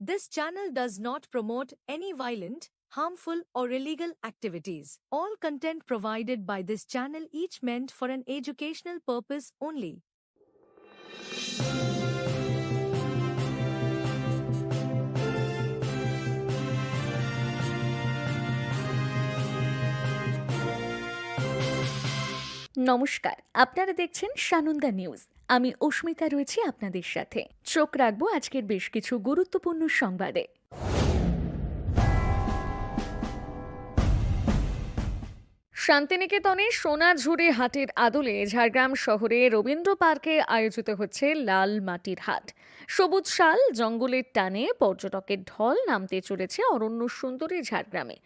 This channel does not promote any violent, harmful, or illegal activities. All content provided by this channel each meant for an educational purpose only. নমস্কার আপনারা দেখছেন Sananda news আমি অস্মিতা রয়েছি আপনাদের সাথে। চোখ রাখব আজকের বেশ কিছু গুরুত্বপূর্ণ সংবাদে। শান্তিনিকেতনে সোনাঝুরি হাটের আদলে ঝাড়গ্রাম শহরে রবীন্দ্র পার্কে আয়োজিত হচ্ছে লাল মাটির হাট। সবুজ শাল, জঙ্গলের টানে পর্যটকের ঢল নামতে চলেছে অরণ্য সুন্দরী ঝাড়গ্রামে।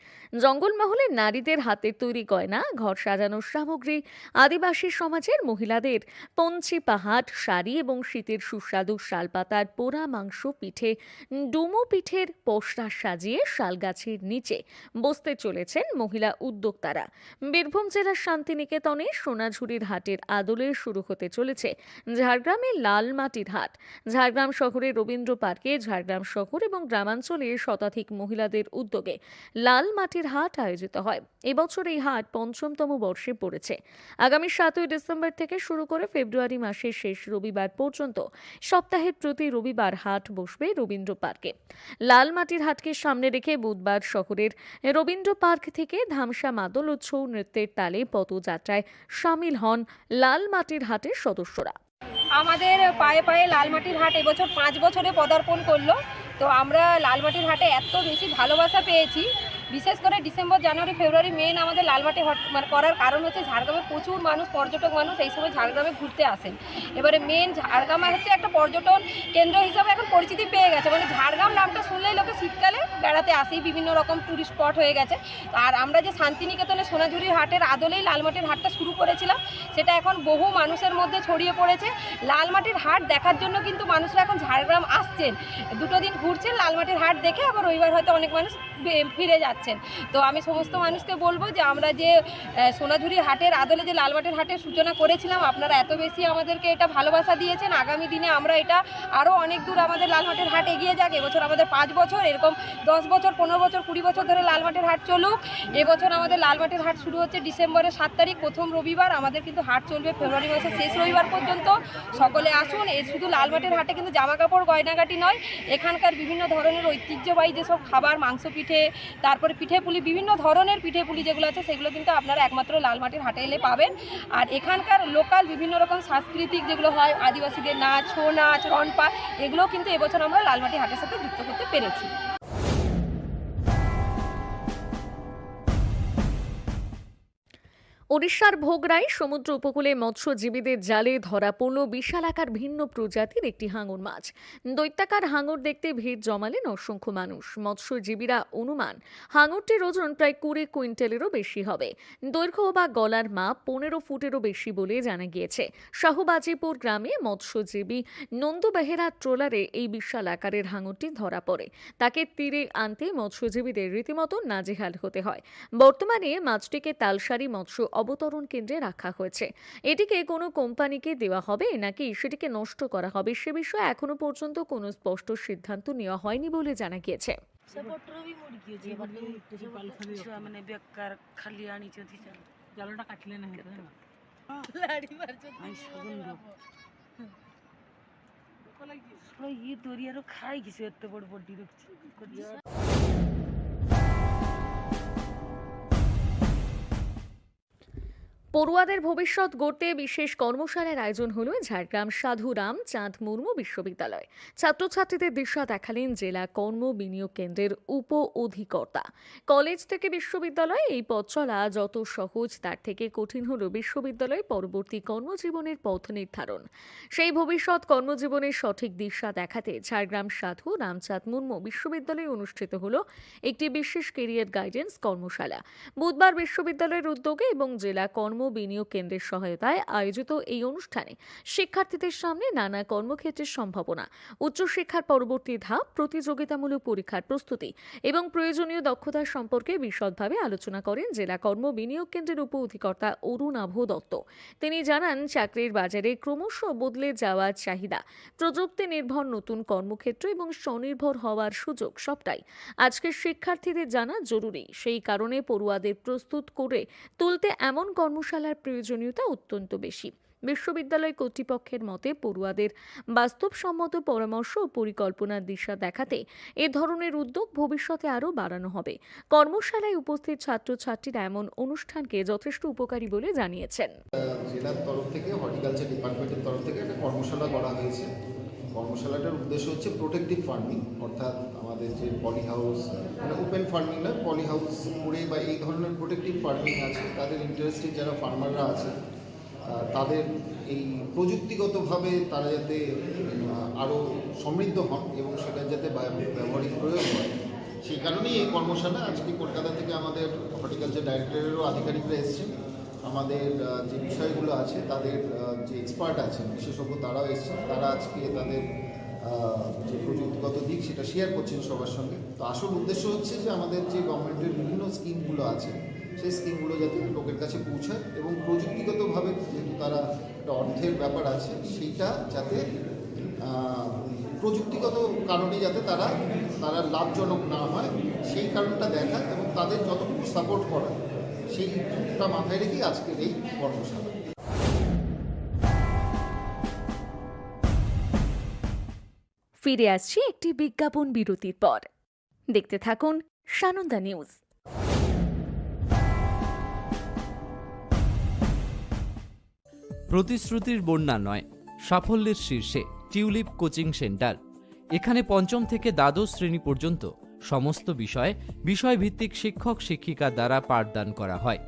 জঙ্গলমহলে নারীদের হাতের তৈরি গয়না, ঘর সাজানোর সামগ্রী, আদিবাসী সমাজের মহিলাদের পঞ্চি পাহাট শাড়ি এবং শীতের সুস্বাদু শালপাতার পোড়া মাংস পিঠে, ডুমো পিঠের পসরা সাজিয়ে শালগাছের নিচে বসতে চলেছেন মহিলা উদ্যোক্তারা। বীরভূম জেলার শান্তিনিকেতনে সোনাঝুরির হাটের আদলে শুরু হতে চলেছে ঝাড়গ্রামের লাল মাটির হাট। ঝাড়গ্রাম শহরে রবীন্দ্র পার্কে, ঝাড়গ্রাম শহর এবং গ্রামাঞ্চলে শতাধিক মহিলাদের উদ্যোগে লাল মাটির হাট আয়োজিত হয়। এবছর এই হাট পঞ্চমতম বর্ষে পড়েছে। আগামী সাতই ডিসেম্বর থেকে শুরু করে ফেব্রুয়ারি মাসের শেষ রবিবার পর্যন্ত সপ্তাহের প্রতি রবিবার হাট বসবে রবীন্দ্র পার্কে। লাল মাটির হাটকে সামনে রেখে বুধবার শহরের রবীন্দ্র পার্ক থেকে ধামসা মাদল ও ছৌ নৃত্যের তালে পদযাত্রায় সামিল হন লালমাটির হাটের সদস্যরা। আমাদের পায়ে পায়ে লালমাটির হাট এবছর পাঁচ বছরে পদার্পণ করল। তো আমরা লালমাটির হাটে এত বেশি ভালোবাসা পেয়েছি। বিশেষ করে ডিসেম্বর, জানুয়ারি, ফেব্রুয়ারি মেন আমাদের লালমাটি হাট মানে করার কারণ হচ্ছে ঝাড়গ্রামে প্রচুর মানুষ, পর্যটক মানুষ এই সময় ঝাড়গ্রামে ঘুরতে আসেন। এবারে মেন ঝাড়গ্রামে হচ্ছে একটা পর্যটন কেন্দ্র হিসাবে এখন পরিচিতি পেয়ে গেছে। মানে ঝাড়গ্রাম নামটা শুনলেই লোকে শীতকালে বেড়াতে আসেই, বিভিন্ন রকম ট্যুরিস্ট স্পট হয়ে গেছে। আর আমরা যে শান্তিনিকেতনে সোনাঝুরির হাটের আদলেই লালমাটির হাটটা শুরু করেছিলাম, সেটা এখন বহু মানুষের মধ্যে ছড়িয়ে পড়েছে। লালমাটির হাট দেখার জন্য কিন্তু মানুষরা এখন ঝাড়গ্রাম আসছেন। দুটো দিন ঘুরছেন, লালমাটির হাট দেখে আবার রবিবার হয়তো অনেক মানুষ ফিরে যাচ্ছেন। তো আমি সমস্ত মানুষকে বলব যে আমরা যে সোনাঝুরি হাটের আদলে যে লালবাটের হাটের সূচনা করেছিলাম, আপনারা এত বেশি আমাদেরকে এটা ভালোবাসা দিয়েছেন। আগামী দিনে আমরা এটা আরও অনেক দূর আমাদের লালমাটির হাট এগিয়ে যাক। এবছর আমাদের পাঁচ বছর, এরকম দশ বছর, পনেরো বছর, কুড়ি বছর ধরে লালমাটির হাট চলুক। এবছর আমাদের লালমাটির হাট শুরু হচ্ছে ডিসেম্বরের সাত তারিখ, প্রথম রবিবার। আমাদের কিন্তু হাট চলবে ফেব্রুয়ারি মাসের শেষ রবিবার পর্যন্ত। সকলে আসুন এই শুধু লালমাটির হাটে কিন্তু জামা কাপড় গয়নাগাটি নয়, এখানকার বিভিন্ন ধরনের ঐতিহ্যবাহী যেসব খাবার মাংস পিঠে তারপরে পিঠে পুলি বিভিন্ন ধরনের পিঠে পুলি যেগুলো আছে, সেগুলো কিন্তু আপনারা একমাত্র লালমাটির হাটে এলে পাবেন। আর এখানকার লোকাল বিভিন্ন রকম সাংস্কৃতিক যেগুলো হয়, আদিবাসীদের নাচ ছৌ নাচ রনপা এগুলো কিন্তু এবছর আমরা লালমাটি হাটের সাথে যুক্ত করতে পেরেছি। ওড়িশার ভোগরায় সমুদ্র উপকূলে মৎস্যজীবীদের জালে ধরা পড়ল বিশাল আকার ভিন্ন প্রজাতির একটি হাঙর মাছ। দৈত্যাকার হাঙর দেখতে ভিড় জমালেন অসংখ্য মানুষ। মৎস্যজীবীরা অনুমান, হাঙরটির ওজন প্রায় কুড়ি কুইন্টালেরও বেশি হবে। দৈর্ঘ্য বা গলার মাপ পনেরো ফুটেরও বেশি বলে জানা গিয়েছে। শাহবাজিপুর গ্রামে মৎস্যজীবী নন্দু বেহেরা ট্রলারে এই বিশাল আকারের হাঙরটি ধরা পড়ে। তাকে তীরে আনতে মৎস্যজীবীদের রীতিমতো নাজেহাল হতে হয়। বর্তমানে মাছটিকে তালসারি মৎস্য অবতরণ কেন্দ্রে রাখা হয়েছে এটিকে কোনো কোম্পানিকে দেওয়া হবে নাকি সেটিকে নষ্ট করা হবে সে বিষয়ে এখনো পর্যন্ত কোনো স্পষ্ট সিদ্ধান্ত নেওয়া হয়নি বলে ଜାଣା ଗିଏଛେ ସେପଟରୁ ବି ମୁଡ଼ିକି ଅଛି ଏପଟରୁ ସେପଟ ଛୁଆମାନେ ବେକାର ଖାଲି ଆଣିଛନ୍ତି ଚାଲ ଜାଲଟା କାଟିଲେ ନାହିଁ ତ ହେଲା। ଲାଡ଼ି ମାରୁଛନ୍ତି ଶୁଣୁ ଶୁଣ ଇଏ ଦରିଆରୁ ଖାଇକି ସେ ଏତେ ବଡ଼ ବଡି ରଖିଛି পড়ুয়াদের ভবিষ্যৎ গড়তে বিশেষ কর্মশালার আয়োজন হল ঝাড়গ্রাম সাধুরাম চাঁদ মুর্মু বিশ্ববিদ্যালয়। ছাত্রছাত্রীদের দিশা দেখালেন জেলা কর্ম বিনিয়োগ কেন্দ্রের উপ অধিকর্তা। কলেজ থেকে বিশ্ববিদ্যালয় এই পথ চলা যত সহজ, তার থেকে কঠিন হল বিশ্ববিদ্যালয় পরবর্তী কর্মজীবনের পথ নির্ধারণ। সেই ভবিষ্যৎ কর্মজীবনের সঠিক দিশা দেখাতে ঝাড়গ্রাম সাধু রামচাঁদ মুর্মু বিশ্ববিদ্যালয়ে অনুষ্ঠিত হল একটি বিশেষ কেরিয়ার গাইডেন্স কর্মশালা। বুধবার বিশ্ববিদ্যালয়ের উদ্যোগে এবং জেলা কর্ম বিনিয়োগ কেন্দ্রের সহায়তায় আয়োজিত এই অনুষ্ঠানে শিক্ষার্থীদের সামনে নানা কর্মক্ষেত্রের সম্ভাবনা, উচ্চশিক্ষার পরবর্তী ধাপ, প্রতিযোগিতামূলক পরীক্ষার প্রস্তুতি এবং প্রয়োজনীয় দক্ষতা সম্পর্কে বিশদভাবে আলোচনা করেন জেলা কর্ম বিনিয়োগ কেন্দ্রের উপ অধিকর্তা অরুণাভ দত্ত। তিনি জানান, চাকরির বাজারে ক্রমশ বদলে যাওয়ার চাহিদা, প্রযুক্তি নির্ভর নতুন কর্মক্ষেত্র এবং স্বনির্ভর হওয়ার সুযোগ সবটাই আজকের শিক্ষার্থীদের জানা জরুরি। সেই কারণে পড়ুয়াদের প্রস্তুত করে তুলতে এমন কর্মশালার প্রয়োজনীয়তা অত্যন্ত বেশি। বিশ্ববিদ্যালয় কর্তৃপক্ষের মতে পড়ুয়াদের বাস্তবসম্মত পরামর্শ ও পরিকল্পনার দিশা দেখাতে এ ধরনের উদ্যোগ ভবিষ্যতে আরও বাড়ানো হবে। কর্মশালায় উপস্থিত ছাত্রছাত্রীরা এমন অনুষ্ঠানকে যথেষ্ট উপকারী বলে জানিয়েছেন। জেলার তরফ থেকে, হর্টিকালচার ডিপার্টমেন্টের তরফ থেকে একটা কর্মশালা করা হয়েছে। কর্মশালাটার উদ্দেশ্য হচ্ছে প্রোটেক্টিভ ফার্মিং অর্থাৎ আমাদের যে পলি হাউস মানে ওপেন ফার্মিং না পলি হাউস করে বা এই ধরনের প্রোটেক্টিভ ফার্মিং আছে, তাদের ইন্টারেস্টেড যারা ফার্মাররা আছে তাদের এই প্রযুক্তিগতভাবে তারা যাতে আরও সমৃদ্ধ হন এবং সেটা যাতে ব্যব- ব্যবহারিক প্রয়োগ হয়। সেই কারণেই এই কর্মশালা আজকে কলকাতা থেকে আমাদের হর্টিকালচার ডাইরেক্টরেরও আধিকারিকরা এসেছেন। আমাদের যে বিষয়গুলো আছে, তাদের যে এক্সপার্ট আছেন, বিশেষজ্ঞ তারাও এসেছেন, তারা আজকে তাদের যে প্রযুক্তিগত দিক, সেটা শেয়ার করছেন সবার সঙ্গে। তো আসল উদ্দেশ্য হচ্ছে যে আমাদের যে গভর্নমেন্টের বিভিন্ন স্কিমগুলো আছে, সেই স্কিমগুলো যাতে লোকের কাছে পৌঁছায় এবং প্রযুক্তিগতভাবে যেহেতু তারা একটা অর্থের ব্যাপার আছে, সেইটা যাতে প্রযুক্তিগত কারণে যাতে তারা তারা লাভজনক না হয়, সেই কারণটা দেখা এবং তাদের যতটুকু সাপোর্ট করা সেইটা মাথায় রেখেই আজকের এই কর্মশালা। ফিরে আসছি একটি বিজ্ঞাপন বিরতির পর। দেখতে থাকুন সানন্দা নিউজ। প্রতিশ্রুতির বন্যা নয় সাফল্যের শীর্ষে টিউলিপ কোচিং সেন্টার। এখানে পঞ্চম থেকে দ্বাদশ শ্রেণি পর্যন্ত সমস্ত বিষয়ে বিষয়ভিত্তিক শিক্ষক শিক্ষিকা দ্বারা পাঠদান করা হয়।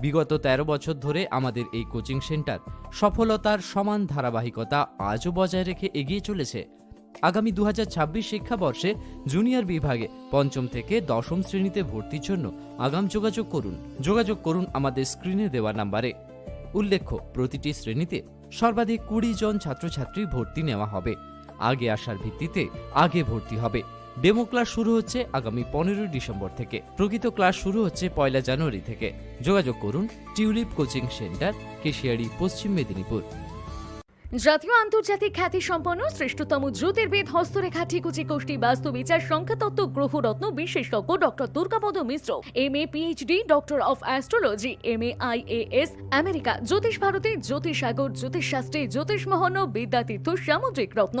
বিগত ১৩ বছর ধরে আমাদের এই কোচিং সেন্টার সফলতার সমান ধারাবাহিকতা আজও বজায় রেখে এগিয়ে চলেছে। আগামী দু হাজার ছাব্বিশ শিক্ষাবর্ষে জুনিয়র বিভাগে পঞ্চম থেকে দশম শ্রেণীতে ভর্তির জন্য আগাম যোগাযোগ করুন। যোগাযোগ করুন আমাদের স্ক্রিনে দেওয়া নাম্বারে। উল্লেখ্য, প্রতিটি শ্রেণীতে সর্বাধিক কুড়ি জন ছাত্রছাত্রী ভর্তি নেওয়া হবে। আগে আসার ভিত্তিতে আগে ভর্তি হবে। ডেমো ক্লাস শুরু হচ্ছে আগামী পনেরোই ডিসেম্বর থেকে। প্রকৃত ক্লাস শুরু হচ্ছে পয়লা জানুয়ারি থেকে। যোগাযোগ করুন টিউলিপ কোচিং সেন্টার, কেশিয়ারি, পশ্চিম মেদিনীপুর। জাতীয় আন্তর্জাতিক খ্যাতি সম্পন্ন শ্রেষ্ঠতম জ্যোতির্বিদ হস্তরেখা ঠিকুচি কোষ্ঠী বাস্তু বিচার সংখ্যাতত্ত্ব গ্রহরত্ন বিশেষজ্ঞ doctor Durgapada Mishra M A PhD doctor of astrology M A IAS America জ্যোতিষ ভারতী জ্যোতিষ সাগর জ্যোতিষ শাস্ত্রী জ্যোতিষ মহন্ন বিদ্যাতীর্থ, সামুদ্রিক রত্ন।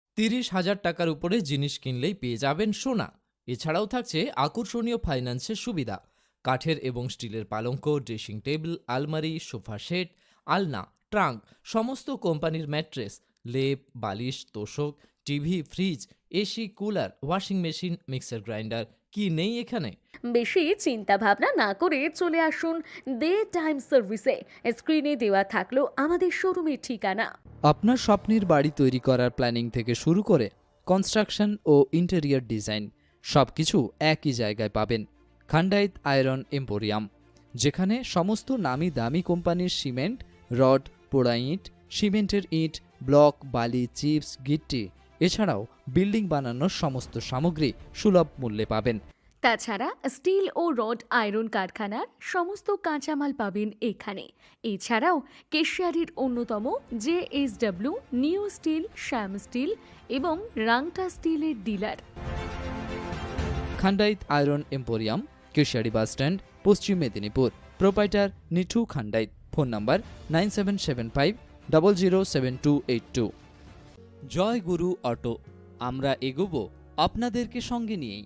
তিরিশ হাজার টাকার উপরে জিনিস কিনলেই পেয়ে যাবেন সোনা। এছাড়াও থাকছে আকর্ষণীয় ফাইন্যান্সের সুবিধা। কাঠের এবং স্টিলের পালঙ্ক, ড্রেসিং টেবিল, আলমারি, সোফা সেট, আলনা, ট্রাঙ্ক, সমস্ত কোম্পানির ম্যাট্রেস, লেপ, বালিশ, তোষক, TV, fridge AC cooler, washing machine, mixer grinder, কি নেই এখানে? বেশি চিন্তা ভাবনা না করে চলে আসুন দে টাইম সার্ভিসে। স্ক্রিনে দেওয়া থাকল আমাদের শোরুমের ঠিকানা। আপনার স্বপ্নের বাড়ি তৈরি করার প্ল্যানিং থেকে শুরু করে কনস্ট্রাকশন ও ইন্টেরিয়র ডিজাইন সব কিছু একই জায়গায় পাবেন খান্ডাইত আয়রন এম্পোরিয়াম, যেখানে সমস্ত নামি দামি কোম্পানির সিমেন্ট, রড, পোড়া ইট, সিমেন্টের ইট, ব্লক, বালি, চিপস, গিট্টি, এছাড়াও বিল্ডিং বানানোর সমস্ত সামগ্রী সুলভ মূল্যে পাবেন। তাছাড়া স্টিল ও রড আয়রন কারখানার সমস্ত কাঁচামাল পাবেন এখানে। এছাড়াও কেশিয়ারির অন্যতম J S W new steel, Shyam steel এবং রাংটা স্টিলের dealer. Khandait iron emporium, Keshiari bus stand, Paschim Medinipur. Proprietor Nithu Khandait phone number nine seven seven five, double zero seven two eight two. Jai Guru auto, আমরা এগোবো আপনাদেরকে সঙ্গে নিয়েই।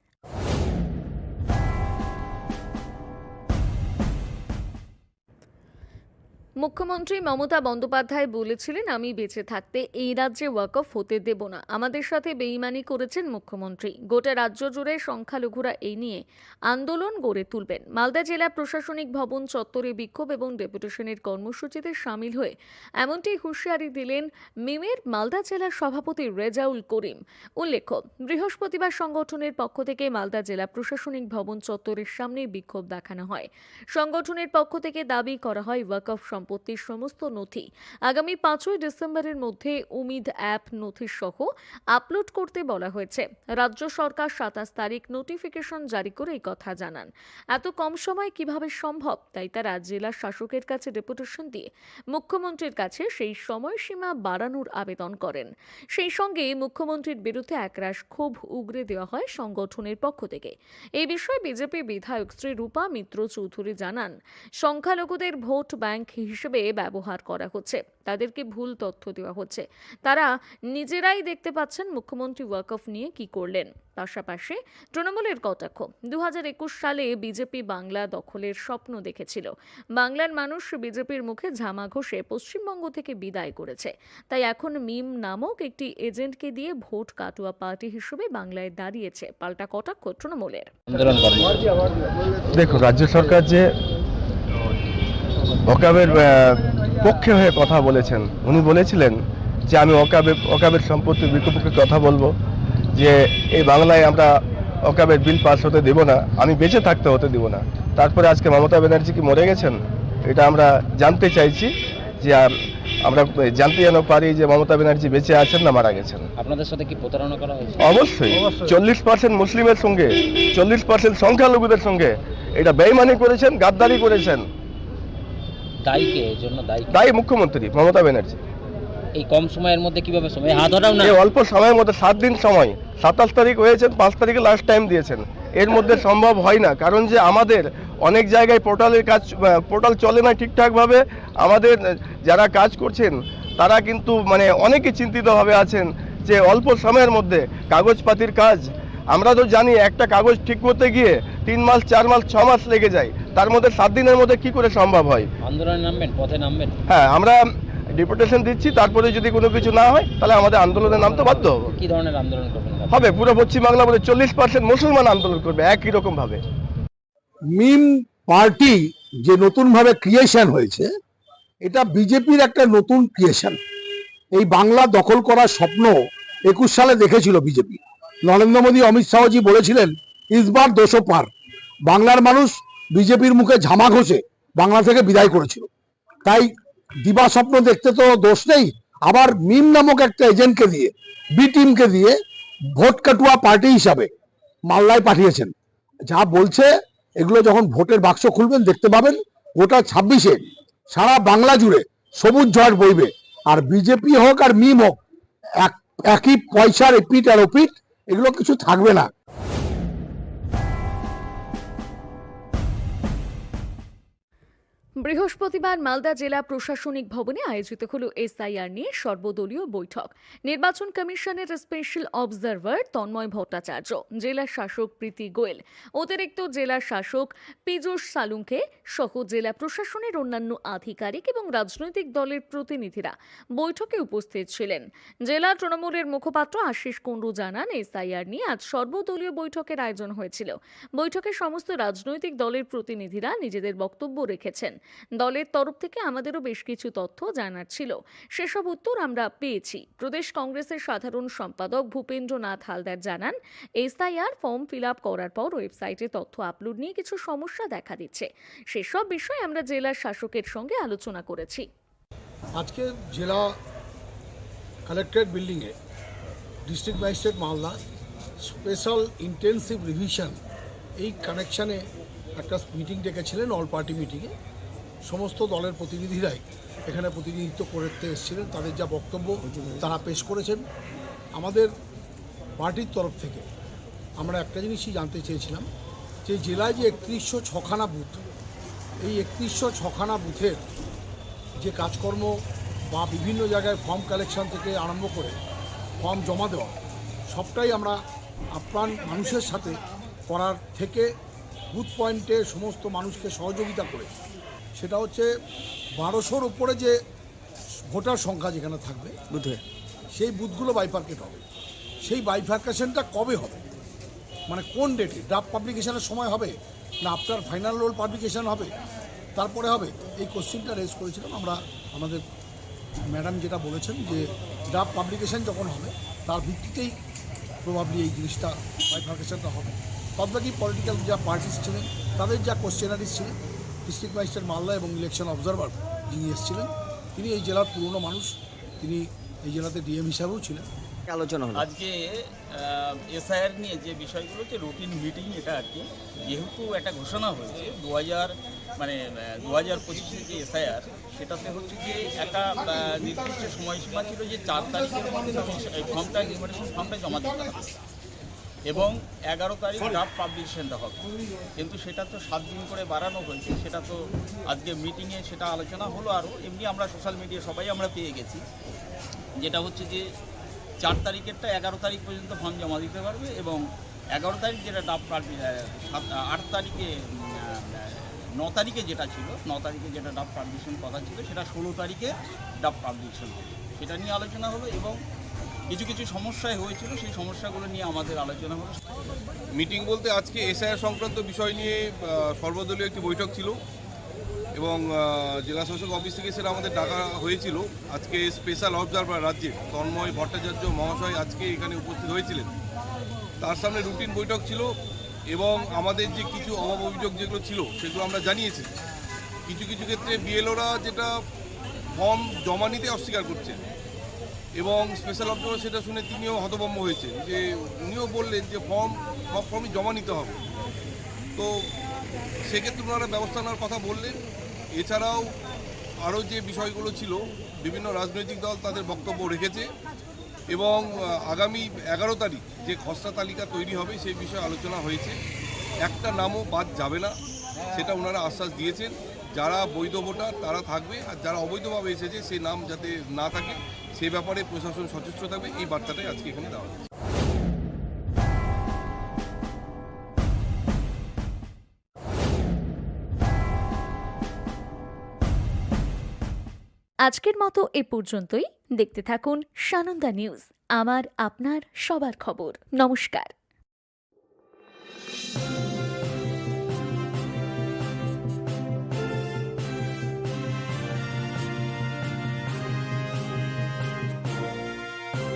মুখ্যমন্ত্রী মমতা বন্দ্যোপাধ্যায় বলেছিলেন, আমি বেঁচে থাকতে এই রাজ্যে ওয়াকফ হতে দেব না। আমাদের সাথে বেইমানি করেছেন মুখ্যমন্ত্রী। গোটা রাজ্য জুড়ে সংখ্যালঘুরা এই নিয়ে আন্দোলন গড়ে তুলবেন। মালদা জেলা প্রশাসনিক ভবন চত্বরে বিক্ষোভ এবং ডেপুটেশনের কর্মসূচিতে সামিল হয়ে এমনটি হুঁশিয়ারি দিলেন মিমের মালদা জেলার সভাপতি রেজাউল করিম। উল্লেখ্য, বৃহস্পতিবার সংগঠনের পক্ষ থেকে মালদা জেলা প্রশাসনিক ভবন চত্বরের সামনে বিক্ষোভ দেখানো হয়। সংগঠনের পক্ষ থেকে দাবি করা হয় ওয়াকফ সম্পত্তির সমস্ত নথি। আগামী পাঁচই ডিসেম্বরের মধ্যে উমিদ অ্যাপ নথি সহ আপলোড করতে বলা হয়েছে। রাজ্য সরকার সাতাশ তারিখ নোটিফিকেশন জারি করে এই কথা জানান। এত কম সময় কীভাবে সম্ভব? তাই তারা জেলা শাসকের কাছে ডেপুটেশন দিয়ে মুখ্যমন্ত্রীর কাছে সেই সময়সীমা বাড়ানোর আবেদন করেন। সেই সঙ্গে মুখ্যমন্ত্রীর বিরুদ্ধে একরাশ ক্ষোভ উগরে দেওয়া হয় সংগঠনের পক্ষ থেকে। এই বিষয়ে বিজেপি বিধায়ক শ্রী রূপা মিত্র চৌধুরী জানান, সংখ্যালঘুদের ভোট ব্যাংক হিসেবে ব্যবহার করা হচ্ছে। তাদেরকে ভুল তথ্য দেওয়া হচ্ছে। তারা নিজেরাই দেখতে পাচ্ছেন মুখ্যমন্ত্রী ওয়াকফ নিয়ে কি করলেন। পাশাপাশি তৃণমূলের কটাক্ষ। দু সালে বিজেপি বাংলা দখলের স্বপ্ন দেখেছিল। বাংলার মানুষ বিজেপির মুখে ঝামা ঘষে পশ্চিমবঙ্গ থেকে বিদায় করেছে। তাই এখন মিম নামক একটি এজেন্টকে দিয়ে ভোট কাটুয়া পার্টি হিসেবে বাংলায় দাঁড়িয়েছে। পাল্টা কটাক্ষ তৃণমূলের। দেখুন রাজ্য সরকার যে অকাবের পক্ষে হয়ে কথা বলেছেন। উনি বলেছিলেন যে আমি অকাবে অকাবের সম্পত্তির বিপক্ষে কথা বলব যে এই বাংলায় আমরা অকাবের বিল পাস হতে দেব না আমি বেঁচে থাকতে হতে দেব না। তারপরে আজকে মমতা ব্যানার্জি কি মরে গেছেন? এটা আমরা জানতে চাইছি যে আম, আমরা জানতে যেন পারি যে মমতা ব্যানার্জি বেঁচে আছেন না মারা গেছেন। আপনাদের সাথে কি প্রতারণা করা হয়েছে? অবশ্যই। চল্লিশ পার্সেন্ট মুসলিমের সঙ্গে চল্লিশ পার্সেন্ট সংখ্যালঘুদের সঙ্গে। এটা বেইমানি করেছেন গাদ্দারি করেছেন। এর জন্য দায়ী কে? দায়ী মুখ্যমন্ত্রী মমতা ব্যানার্জি। এই কম সময়ের মধ্যে কীভাবে সময়? হাত ধরাও না। এই অল্প সময়ের মধ্যে সাত দিন সময়। সাতাশ তারিখ হয়েছেন পাঁচ তারিখে লাস্ট টাইম দিয়েছেন। এর মধ্যে সম্ভব হয় না কারণ যে আমাদের অনেক জায়গায় পোর্টালের কাজ পোর্টাল চলে না ঠিকঠাকভাবে। আমাদের যারা কাজ করছেন তারা কিন্তু মানে অনেকে চিন্তিতভাবে আছেন যে অল্প সময়ের মধ্যে কাগজপাতির কাজ। আমরা তো জানি একটা কাগজ ঠিক করতে গিয়ে তিন মাস চার মাস ছ মাস লেগে যায়। তার মধ্যে সাত দিনের মধ্যে কি করে সম্ভব হয়? আন্দোলনে নামবেন পথে নামবেন? হ্যাঁ আমরা ডিপুটেশন দিচ্ছি তারপরে যদি কোনো কিছু না হয় তাহলে আমাদের আন্দোলনে নামতে বাধ্য হব। কি ধরনের আন্দোলন করবেন হবে পুরো পশ্চিমবাংলা মধ্যে চল্লিশ পার্সেন্ট মুসলমান আন্দোলন করবে একই রকম ভাবে। মিম পার্টি যে নতুনভাবে ক্রিয়েশন হয়েছে এটা বিজেপির একটা নতুন ক্রিয়েশন এই বাংলা দখল করার স্বপ্ন একুশ সালে দেখেছিল বিজেপি। নরেন্দ্র মোদী অমিত শাহজি বলেছিলেন ইসবার দোষো পার। বাংলার মানুষ বিজেপির মুখে ঝামা ঘষে বাংলা থেকে বিদায় করেছিল। তাই দিবা স্বপ্ন দেখতে তো দোষ নেই, আবার মিম নামক একটা এজেন্টকে দিয়ে, বি টিমকে দিয়ে ভোট কাটুয়া পার্টি হিসাবে মাল্লায় পাঠিয়েছেন। যা বলছে, এগুলো যখন ভোটের বাক্স খুলবেন, দেখতে পাবেন, গোটা ছাব্বিশে সারা বাংলা জুড়ে সবুজ ঝড় বইবে। আর বিজেপি হোক আর মিম হোক, এক, একই পয়সার এপিট আর ওপিট এগুলো কিছু থাকবে না। বৃহস্পতিবার মালদা জেলা প্রশাসনিক ভবনে আয়োজিত হল এসআইআর নিয়ে সর্বদলীয় বৈঠক। নির্বাচন কমিশনের স্পেশাল অবজারভার তন্ময় ভট্টাচার্য, জেলা শাসক প্রীতি গোয়েল, অতিরিক্ত জেলা শাসক পীযূষ সালুংকে সহ জেলা প্রশাসনের অন্যান্য আধিকারিক এবং রাজনৈতিক দলের প্রতিনিধিরা বৈঠকে উপস্থিত ছিলেন। জেলা তৃণমূলের মুখপাত্র আশিস কুণ্ডু জানান, এসআইআর নিয়ে আজ সর্বদলীয় বৈঠকের আয়োজন হয়েছিল। বৈঠকে সমস্ত রাজনৈতিক দলের প্রতিনিধিরা নিজেদের বক্তব্য রেখেছেন। দলের তরফ থেকে আমাদেরও বেশ কিছু তথ্য জানার ছিল। সেসব উত্তর আমরা পেয়েছি। প্রদেশ কংগ্রেসের সাধারণ সম্পাদক ভূপেন্দ্রনাথ হালদার জানান, এসআইআর ফর্ম ফিল আপ করার পর ওয়েবসাইটে তথ্য আপলোড নিয়ে কিছু সমস্যা দেখা দিচ্ছে। সেসব বিষয়ে আমরা জেলার শাসকের সঙ্গে আলোচনা করেছি। আজকে জেলা কালেক্টরেট বিল্ডিংয়ে district magistrate Malda special intensive revision এই কানেকশানে একটা মিটিং ডেকেছিলেন, অল পার্টি মিটিংয়ে। সমস্ত দলের প্রতিনিধিরাই এখানে প্রতিনিধিত্ব করতে এসেছিলেন, তাদের যা বক্তব্য তারা পেশ করেছেন। আমাদের পার্টির তরফ থেকে আমরা একটা জিনিসই জানতে চেয়েছিলাম যে জেলায় যে একত্রিশশো ছখানা বুথ, এই একত্রিশশো ছখানা বুথের যে কাজকর্ম বা বিভিন্ন জায়গায় ফর্ম কালেকশন থেকে আরম্ভ করে ফর্ম জমা দেওয়া, সবটাই আমরা আপ্রাণ মানুষের সাথে করার থেকে বুথ পয়েন্টে সমস্ত মানুষকে সহযোগিতা করে সেটা হচ্ছে বারোশোর উপরে যে ভোটার সংখ্যা যেখানে থাকবে বুথে সেই বুথগুলো বাইফার্কেট হবে। সেই বাইফার্কেশনটা কবে হবে? মানে কোন ডেটে? ড্রাফট পাবলিকেশনের সময় হবে? না আফটার ফাইনাল রোল পাবলিকেশন হবে? তারপরে হবে? এই কোশ্চেনটা রেজ করেছিলাম আমরা আমাদের ম্যাডাম যেটা বলেছেন যে ড্রাফট পাবলিকেশন যখন হবে তার ভিত্তিতেই প্রভাবলি এই জিনিসটা বাইফার্কেশনটা হবে। বাদবাকি পলিটিক্যাল যা পার্টিস ছিলেন তাদের যা কোশ্চেনারিস ছিলেন ডিস্ট্রিক্ট ম্যাজিস্ট্রেট মালদা এবং ইলেকশন অবজারভার যিনি এসেছিলেন তিনি এই জেলার পুরনো মানুষ তিনি এই জেলাতে ডিএম হিসাবেও ছিলেন। আলোচনা হলো? আজকে এসআইআর নিয়ে যে বিষয়গুলো হচ্ছে রুটিন মিটিং এটা আর কি যেহেতু একটা ঘোষণা হয়েছে দু হাজার মানে দু হাজার পঁচিশে যে এসআইআর সেটাতে হচ্ছে যে একটা নির্দিষ্ট সময়সীমা ছিল যে চার তারিখের মধ্যে ফর্মটা নির্বাচন ফর্মটা জমা দিতে হবে। এবং এগারো তারিখ ড্রাফট পাবলিকেশনটা হবে। কিন্তু সেটা তো সাত দিন করে বাড়ানো হয়েছে সেটা তো আজকে মিটিংয়ে সেটা আলোচনা হলো আরও এমনি আমরা সোশ্যাল মিডিয়া সবাই আমরা পেয়ে গেছি। যেটা হচ্ছে যে চার তারিখেরটা এগারো তারিখ পর্যন্ত ফর্ম জমা দিতে পারবে এবং এগারো তারিখ যেটা ডাব পাবলি সাত আট তারিখে ন তারিখে যেটা ছিল ন তারিখে যেটা ডাব পাবলিকেশন কথা ছিল সেটা ষোলো তারিখে ডাব পাবলিকেশন হবে। সেটা নিয়ে আলোচনা হলো এবং কিছু কিছু সমস্যায় হয়েছিল, সেই সমস্যাগুলো নিয়ে আমাদের আলোচনা হলো। মিটিং বলতে আজকে এসআইআর সংক্রান্ত বিষয় নিয়ে সর্বদলীয় একটি বৈঠক ছিল এবং জেলা শাসক অফিস থেকে সেটা আমাদের ডাকা হয়েছিল। আজকে স্পেশাল অবজারভার রাজ্যে তন্ময় ভট্টাচার্য মহাশয় আজকে এখানে উপস্থিত হয়েছিলেন। তার সামনে রুটিন বৈঠক ছিল এবং আমাদের যে কিছু অভাব অভিযোগ যেগুলো ছিল, সেগুলো আমরা জানিয়েছি। কিছু কিছু ক্ষেত্রে বিএলওরা যেটা ফর্ম জমা নিতে অস্বীকার করছে। এবং স্পেশাল অবজারভার সেটা শুনে তিনিও হতভম্ব হয়েছেন যে উনিও বললেন যে ফর্ম সব ফর্মই জমা নিতে হবে। তো সেক্ষেত্রে ওনারা ব্যবস্থা নেওয়ার কথা বললেন। এছাড়াও আরও যে বিষয়গুলো ছিল, বিভিন্ন রাজনৈতিক দল তাদের বক্তব্য রেখেছে এবং আগামী এগারো তারিখ যে খসড়া তালিকা তৈরি হবে সেই বিষয়ে আলোচনা হয়েছে। একটা নামও বাদ যাবে না, সেটা ওনারা আশ্বাস দিয়েছেন। যারা বৈধ ভোটার, তারা থাকবে আর যারা অবৈধভাবে এসেছে সেই নাম যাতে না থাকে, সে ব্যাপারে প্রশাসন সচেষ্ট থাকবে। এই বার্তাটাই আজকে এখানে দেওয়া হয়েছে। আজকের মতো এ পর্যন্তই। দেখতে থাকুন সানন্দা নিউজ। আমার, আপনার, সবার খবর। নমস্কার।